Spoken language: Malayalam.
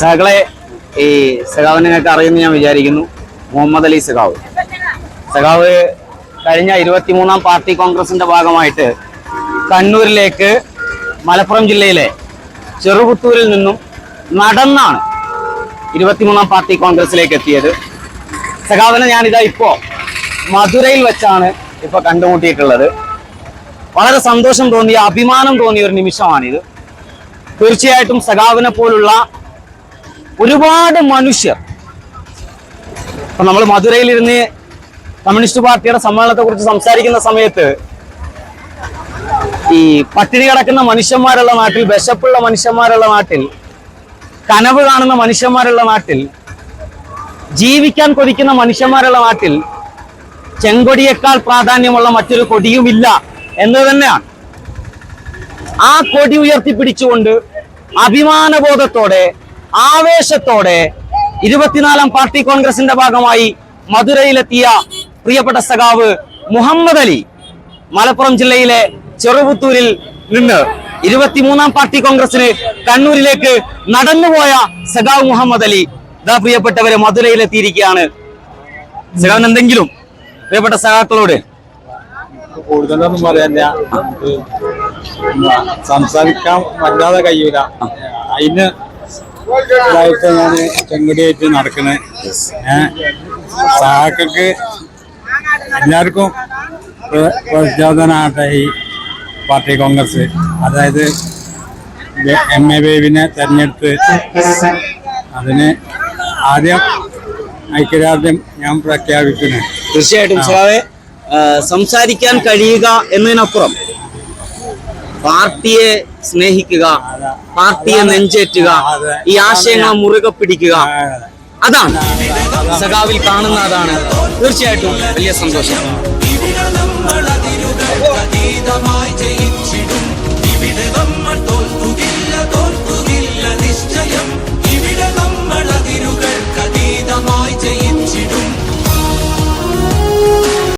സഹകളെ ഈ സഖാവിനൊക്കെ അറിയുമെന്ന് ഞാൻ വിചാരിക്കുന്നു. മുഹമ്മദ് അലി സഖാവ്. സഖാവ് കഴിഞ്ഞ ഇരുപത്തിമൂന്നാം പാർട്ടി കോൺഗ്രസിന്റെ ഭാഗമായിട്ട് കണ്ണൂരിലേക്ക് മലപ്പുറം ജില്ലയിലെ ചെറുപുത്തൂരിൽ നിന്നും നടന്നാണ് ഇരുപത്തിമൂന്നാം പാർട്ടി കോൺഗ്രസിലേക്ക് എത്തിയത്. സഖാവിനെ ഞാനിതാ ഇപ്പോ മധുരയിൽ വെച്ചാണ് ഇപ്പോൾ കണ്ടുമുട്ടിയിട്ടുള്ളത്. വളരെ സന്തോഷം തോന്നിയ അഭിമാനം തോന്നിയ ഒരു നിമിഷമാണിത്. തീർച്ചയായിട്ടും സഖാവിനെ പോലുള്ള ഒരുപാട് മനുഷ്യർ. ഇപ്പൊ നമ്മൾ മധുരയിലിരുന്ന് കമ്മ്യൂണിസ്റ്റ് പാർട്ടിയുടെ സമ്മേളനത്തെ കുറിച്ച് സംസാരിക്കുന്ന സമയത്ത് ഈ പട്ടിണി കിടക്കുന്ന മനുഷ്യന്മാരുള്ള നാട്ടിൽ വിശപ്പുള്ള മനുഷ്യന്മാരുള്ള നാട്ടിൽ കനവ് കാണുന്ന മനുഷ്യന്മാരുള്ള നാട്ടിൽ ജീവിക്കാൻ കൊതിക്കുന്ന മനുഷ്യന്മാരുള്ള നാട്ടിൽ ചെങ്കൊടിയേക്കാൾ പ്രാധാന്യമുള്ള മറ്റൊരു കൊടിയുമില്ല എന്ന് തന്നെയാണ്. ആ കൊടി ഉയർത്തിപ്പിടിച്ചുകൊണ്ട് അഭിമാനബോധത്തോടെ ആവേശത്തോടെ ഇരുപത്തിനാലാം പാർട്ടി കോൺഗ്രസിന്റെ ഭാഗമായി മധുരയിലെത്തിയ പ്രിയപ്പെട്ട സഖാവ് മുഹമ്മദ് അലി മലപ്പുറം ജില്ലയിലെ ചെറുപുത്തൂരിൽ നിന്ന് ഇരുപത്തിമൂന്നാം പാർട്ടി കോൺഗ്രസിന് കണ്ണൂരിലേക്ക് നടന്നുപോയ സഖാവ് മുഹമ്മദ് അലി ഇതാ പ്രിയപ്പെട്ടവരെ മധുരയിലെത്തിയിരിക്കുകയാണ്. സഖാവിന് എന്തെങ്കിലും പ്രിയപ്പെട്ട സഖാക്കളോട്? കൂടുതലൊന്നും പറയാനില്ല. സംസാരിക്കാൻ വല്ലാതെ കഴിയൂല. അതിന് ഇതായിട്ട് ഞാൻ ചെങ്കുടിയായിട്ട് നടക്കണേ. ഏ? സഹാക്കൾക്ക് എല്ലാവർക്കും പ്ര- പ്രചോദനമാകട്ടെ ഈ പാർട്ടി കോൺഗ്രസ്. അതായത് എം എ ബേബിനെ തെരഞ്ഞെടുത്ത് അതിന് ആദ്യം ഐക്യരാജ്യം ഞാൻ പ്രഖ്യാപിക്കുന്നു. തീർച്ചയായിട്ടും സംസാരിക്കാൻ കഴിയുക എന്നതിനപ്പുറം പാർട്ടിയെ സ്നേഹിക്കുക പാർട്ടിയെ നെഞ്ചേറ്റുക ഈ ആശയങ്ങൾ മുറുകെ പിടിക്കുക. അതാണ്. സഖാവിൽ കാണുന്ന അതാണ്. തീർച്ചയായിട്ടും വലിയ സന്തോഷം.